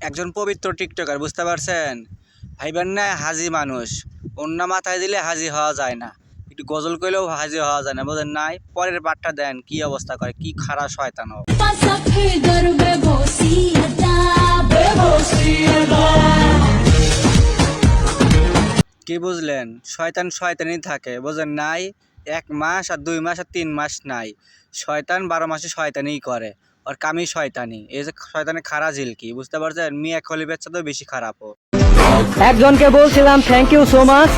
একজন পবিত্র টিকটকার, বুঝতে পারছেন? ভাইবেন না, হাজি মানুষ। অন্য মাথায় দিলে হাজি হওয়া যায় না। একটু গজল করলেও হাজি হওয়া যায় না, বোঝেন নাই? পরের পাঠটা দেন, কি অবস্থা করে, কি খারাপ শয়তান. কি বুঝলেন? শয়তান শয়তানই থাকে, বোঝেন নাই? এক মাস আর দুই মাস আর তিন মাস নাই। শয়তান বারো মাসে শয়তানই করে। আর কামি শয়তানি। এই যে শয়তানের খারা ঝিলকি বুঝতে পারছেন? মিয়া খলিফের তো বেশি খারাপ ও একজনকে বলছিলাম থ্যাংক ইউ সো মাচ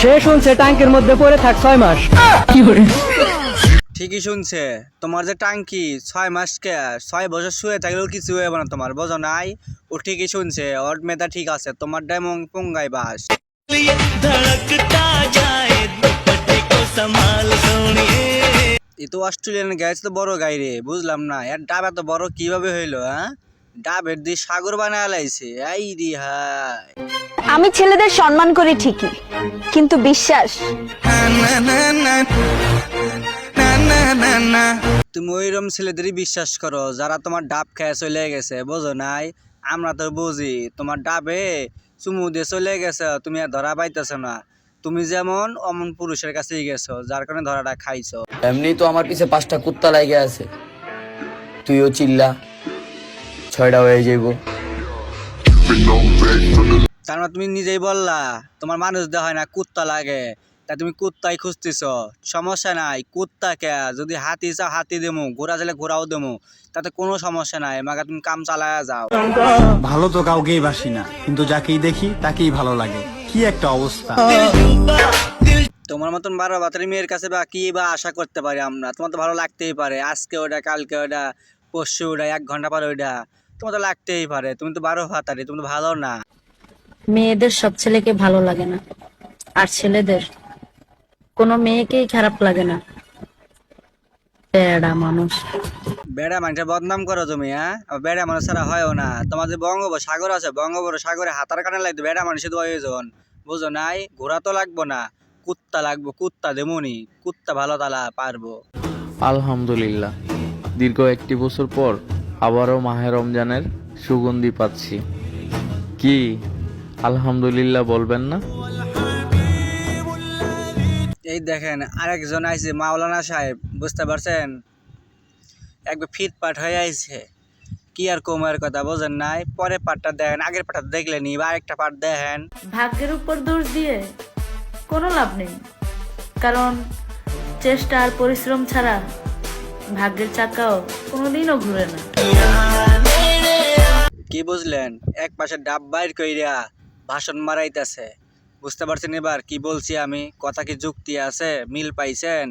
সে শুনছে ট্যাঙ্কের মধ্যে পড়ে থাক ছয় মাস। ঠিকই শুনছে। তোমার যে টাঙ্কি ছয় মাস কে? ছয় বছর শুয়ে থাকলেও কিছু হইব না তোমার বোঝো নাই? ও ঠিকই শুনছে ওর মেধা ঠিক আছে তোমার ডায়মং পঙ্গাই বাস। তো অস্ট্রেলিয়ান গাছ তো বড় গাই রে বুঝলাম না। এর ডাব এত বড় কীভাবে হইল হ্যাঁ? ডাবের দিয়ে সাগর বানায় লাইছে এই রি হাই আমি ছেলেদের সম্মান করি ঠিকই কিন্তু বিশ্বাস? তুমি ওইরকম ছেলেদেরই বিশ্বাস করো যারা তোমার ডাব খেয়ে চলে গেছে বোঝো নাই? আমরা তো বুঝি তোমার ডাবে চুমু দিয়ে চলে গেছে তুমি আর ধরা পাইতেছ না। তুমি যেমন অমন পুরুষের কাছে গেছো যার কারণে ধরাটা খাইছো। এমনি তো আমার পিছে পাঁচটা কুত্তা লাগে আছে। তুইও চিল্লা ছয়টা হয়ে যাইব। তার মানে তুমি নিজেই বললা তোমার মানুষ দেওয়া হয় না কুত্তা লাগে। তা তুমি কুত্তাই খুঁজতেছ। সমস্যা নাই কুত্তা কে? যদি হাতি চাও হাতি দেমু ঘোড়া চাইলে ঘোড়াও দেমু। তাতে কোনো সমস্যা নাই মাকে তুমি কাম চালায়া যাও। ভালো তো কাউকেই বাসি না কিন্তু যাকেই দেখি তাকেই ভালো লাগে। কি একটা অবস্থা? তোমার মতন বারো বাতারি মেয়ের কাছে বা কি বা আশা করতে পারি আমরা? তোমার তো ভালো লাগতেই পারে। আজকে ওটা কালকে ওটা পরশু ওটা এক ঘণ্টা পরে ওইটা তোমার তো লাগতেই পারে। তুমি তো বারো ভাতারি তুমি তো ভালো না। মেয়েদের সব ছেলেকে ভালো লাগে না। আর ছেলেদের কোনো মেয়েকেই খারাপ লাগে না। প্যাড়া মানুষ। বেড়া মানুষের বদনাম করো তুমি হ্যাঁ? বেড়া মানুষ ছাড়া হয়ও না। তোমাদের যে বঙ্গোপসাগর আছে বঙ্গোপসাগরে হাতার কানে লাগতো বেড়া মানুষের তো প্রয়োজন বুঝো নাই? ঘোরা তো লাগবো না কুত্তা লাগবো কুত্তা দেমনি কুত্তা ভালো তালা পারব। আলহামদুলিল্লাহ। দীর্ঘ একটি বছর পর আবারও মাহে রমজানের সুগন্ধি পাচ্ছি। কি? আলহামদুলিল্লাহ বলবেন না? এই দেখেন আরেকজন আইছে মাওলানা সাহেব বুঝতে পারছেন? একবার ফিট পাট হয়ে আইছে। কি আর কোমের কথা বোঝেন নাই। পরে পাটটা দেখেন আগের পাটটা দেখলেনি বা আরেকটা পাট দেখেন। ভাগ্যের উপর দোষ দিয়ে কোনো লাভ নেই। কারণ চেষ্টা আর পরিশ্রম ছাড়া ভাগ্যের চাকাও কোনোদিনও ঘুরে না। কি বুঝলেন? এক পাশে ডাব বাইর কইরা ভাষণ মারাইতেছে। বুঝতে পারছেন এবার কি বলছি আমি? কথা কি যুক্তি আছে? মিল পাইছেন?